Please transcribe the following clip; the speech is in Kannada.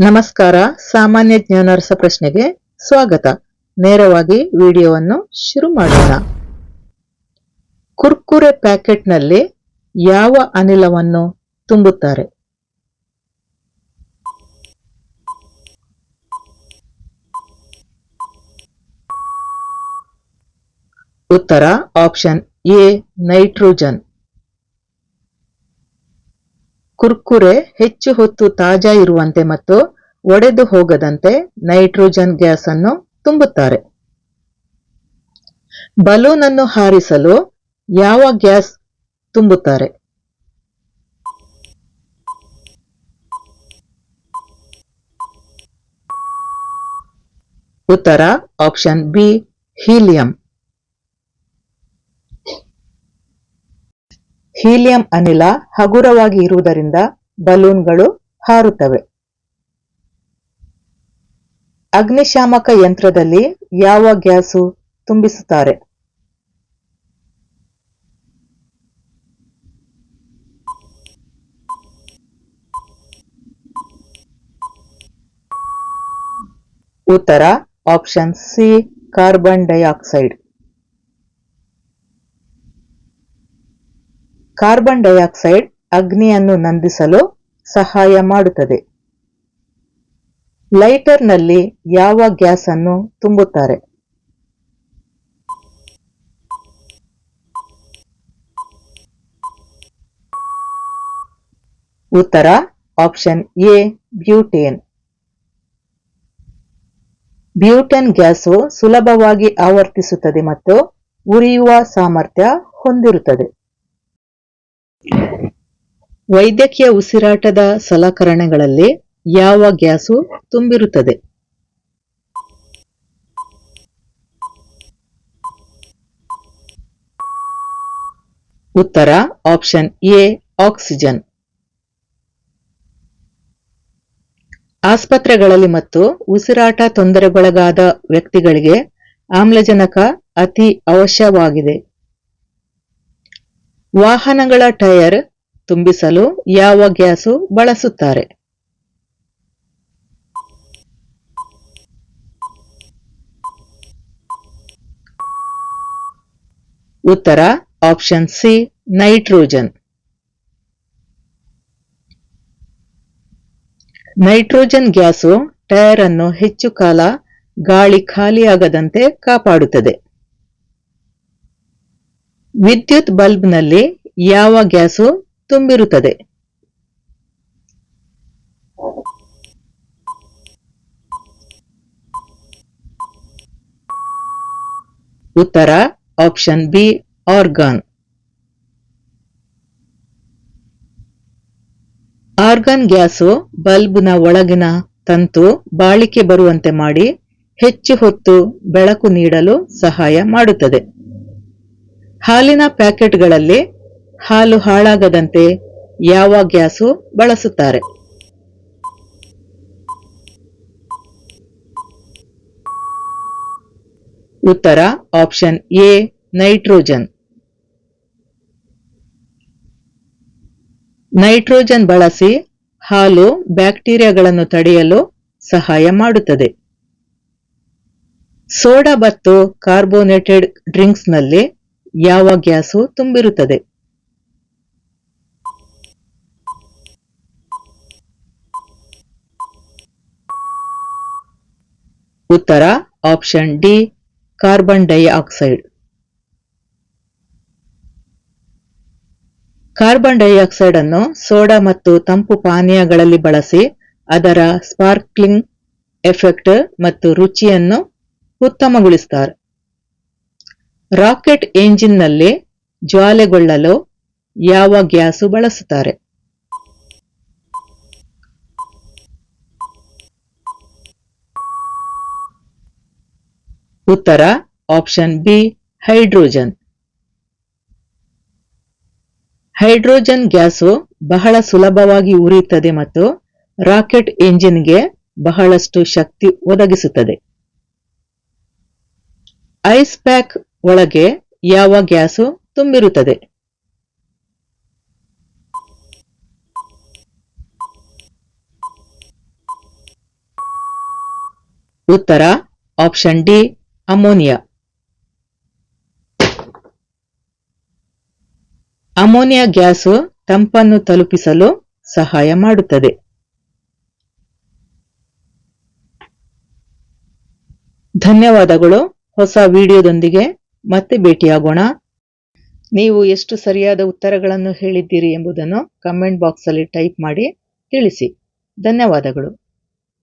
ನಮಸ್ಕಾರ, ಸಾಮಾನ್ಯ ಜ್ಞಾನ ಪ್ರಶ್ನೆಗೆ ಸ್ವಾಗತ. ನೇರವಾಗಿ ವಿಡಿಯೋವನ್ನು ಶುರು ಮಾಡೋಣ. ಕುರ್ಕುರೆ ಪ್ಯಾಕೆಟ್ನಲ್ಲಿ ಯಾವ ಅನಿಲವನ್ನು ತುಂಬುತ್ತಾರೆ? ಉತ್ತರ, ಆಪ್ಷನ್ ಎ, ನೈಟ್ರೋಜನ್. ಕುರ್ಕುರೆ ಹೆಚ್ಚು ಹೊತ್ತು ತಾಜಾ ಇರುವಂತೆ ಮತ್ತು ಒಡೆದು ಹೋಗದಂತೆ ನೈಟ್ರೋಜನ್ ಗ್ಯಾಸ್ ಅನ್ನು ತುಂಬುತ್ತಾರೆ. ಬಲೂನ್ ಅನ್ನು ಹಾರಿಸಲು ಯಾವ ಗ್ಯಾಸ್ ತುಂಬುತ್ತಾರೆ? ಉತ್ತರ ಆಪ್ಷನ್ ಬಿ, ಹೀಲಿಯಂ. ಹೀಲಿಯಂ ಅನಿಲ ಹಗುರವಾಗಿ ಇರುವುದರಿಂದ ಬಲೂನ್ಗಳು ಹಾರುತ್ತವೆ. ಅಗ್ನಿಶಾಮಕ ಯಂತ್ರದಲ್ಲಿ ಯಾವ ಗ್ಯಾಸು ತುಂಬಿಸುತ್ತಾರೆ? ಉತ್ತರ option C carbon dioxide carbon dioxide ಅಗ್ನಿಯನ್ನು ನಂದಿಸಲು ಸಹಾಯ ಮಾಡುತ್ತದೆ. ಲೈಟರ್ನಲ್ಲಿ ಯಾವ ಗ್ಯಾಸ್ ಅನ್ನು ತುಂಬುತ್ತಾರೆ? ಉತ್ತರ, option A, butane. Butane gas ಸುಲಭವಾಗಿ ಆವರ್ತಿಸುತ್ತದೆ ಮತ್ತು ಉರಿಯುವ ಸಾಮರ್ಥ್ಯ ಹೊಂದಿರುತ್ತದೆ. ವೈದ್ಯಕೀಯ ಉಸಿರಾಟದ ಸಲಕರಣೆಗಳಲ್ಲಿ ಯಾವ ಗ್ಯಾಸು ತುಂಬಿರುತ್ತದೆ? ಉತ್ತರ, ಆಪ್ಷನ್ ಎ, ಆಕ್ಸಿಜನ್. ಆಸ್ಪತ್ರೆಗಳಲ್ಲಿ ಮತ್ತು ಉಸಿರಾಟ ತೊಂದರೆಗೊಳಗಾದ ವ್ಯಕ್ತಿಗಳಿಗೆ ಆಮ್ಲಜನಕ ಅತಿ ಅವಶ್ಯವಾಗಿದೆ. ವಾಹನಗಳ ಟೈರ್ ತುಂಬಿಸಲು ಯಾವ ಗ್ಯಾಸು ಬಳಸುತ್ತಾರೆ? ಉತ್ತರ option C nitrogen nitrogen gas tyre ಅನ್ನು ಹೆಚ್ಚು ಕಾಲ ಗಾಳಿ ಖಾಲಿಯಾಗದಂತೆ ಕಾಪಾಡುತ್ತದೆ. ವಿದ್ಯುತ್ ಬಲ್ಬ್ನಲ್ಲಿ ಯಾವ ಗ್ಯಾಸು ತುಂಬಿರುತ್ತದೆ? ಉತ್ತರ, option B, argon. Argon gas ಬಲ್ಬ್ನ ಒಳಗಿನ ತಂತು ಬಾಳಿಕೆ ಬರುವಂತೆ ಮಾಡಿ ಹೆಚ್ಚು ಹೊತ್ತು ಬೆಳಕು ನೀಡಲು ಸಹಾಯ ಮಾಡುತ್ತದೆ. ಹಾಲಿನ ಪ್ಯಾಕೆಟ್ಗಳಲ್ಲಿ ಹಾಲು ಹಾಳಾಗದಂತೆ ಯಾವ ಗ್ಯಾಸು ಬಳಸುತ್ತಾರೆ? ಉತ್ತರ ಆಪ್ಷನ್ ಎ, ನೈಟ್ರೋಜನ್. ನೈಟ್ರೋಜನ್ ಬಳಸಿ ಹಾಲು ಬ್ಯಾಕ್ಟೀರಿಯಾಗಳನ್ನು ತಡೆಯಲು ಸಹಾಯ ಮಾಡುತ್ತದೆ. ಸೋಡಾ ಮತ್ತು ಕಾರ್ಬೋನೇಟೆಡ್ ಡ್ರಿಂಕ್ಸ್ನಲ್ಲಿ ಯಾವ ಗ್ಯಾಸು ತುಂಬಿರುತ್ತದೆ? ಉತ್ತರ, option D, carbon dioxide. Carbon dioxide ಅನ್ನು ಸೋಡಾ ಮತ್ತು ತಂಪು ಪಾನೀಯಗಳಲ್ಲಿ ಬಳಸಿ ಅದರ ಸ್ಪಾರ್ಕ್ಲಿಂಗ್ ಎಫೆಕ್ಟ್ ಮತ್ತು ರುಚಿಯನ್ನು ಉತ್ತಮಗೊಳಿಸುತ್ತಾರೆ ರಾಕೆಟ್ ಎಂಜಿನ್ನಲ್ಲಿ ಜ್ವಾಲೆಗೊಳ್ಳಲು ಯಾವ ಗ್ಯಾಸು ಬಳಸುತ್ತಾರೆ? ಉತ್ತರ, option B, hydrogen. Hydrogen gas ಬಹಳ ಸುಲಭವಾಗಿ ಉರಿಯುತ್ತದೆ ಮತ್ತು ರಾಕೆಟ್ ಎಂಜಿನ್ಗೆ ಬಹಳಷ್ಟು ಶಕ್ತಿ ಒದಗಿಸುತ್ತದೆ. ಐಸ್ ಪ್ಯಾಕ್ ಒಳಗೆ ಯಾವ ಗ್ಯಾಸು ತುಂಬಿರುತ್ತದೆ? ಉತ್ತರ, option D, ammonia. Ammonia gas ತಂಪನ್ನು ತಲುಪಿಸಲು ಸಹಾಯ ಮಾಡುತ್ತದೆ. ಧನ್ಯವಾದಗಳು. ಹೊಸ ವಿಡಿಯೋದೊಂದಿಗೆ ಮತ್ತೆ ಭೇಟಿಯಾಗೋಣ. ನೀವು ಎಷ್ಟು ಸರಿಯಾದ ಉತ್ತರಗಳನ್ನು ಹೇಳಿದ್ದೀರಿ ಎಂಬುದನ್ನು ಕಮೆಂಟ್ ಬಾಕ್ಸಲ್ಲಿ ಟೈಪ್ ಮಾಡಿ ತಿಳಿಸಿ. ಧನ್ಯವಾದಗಳು.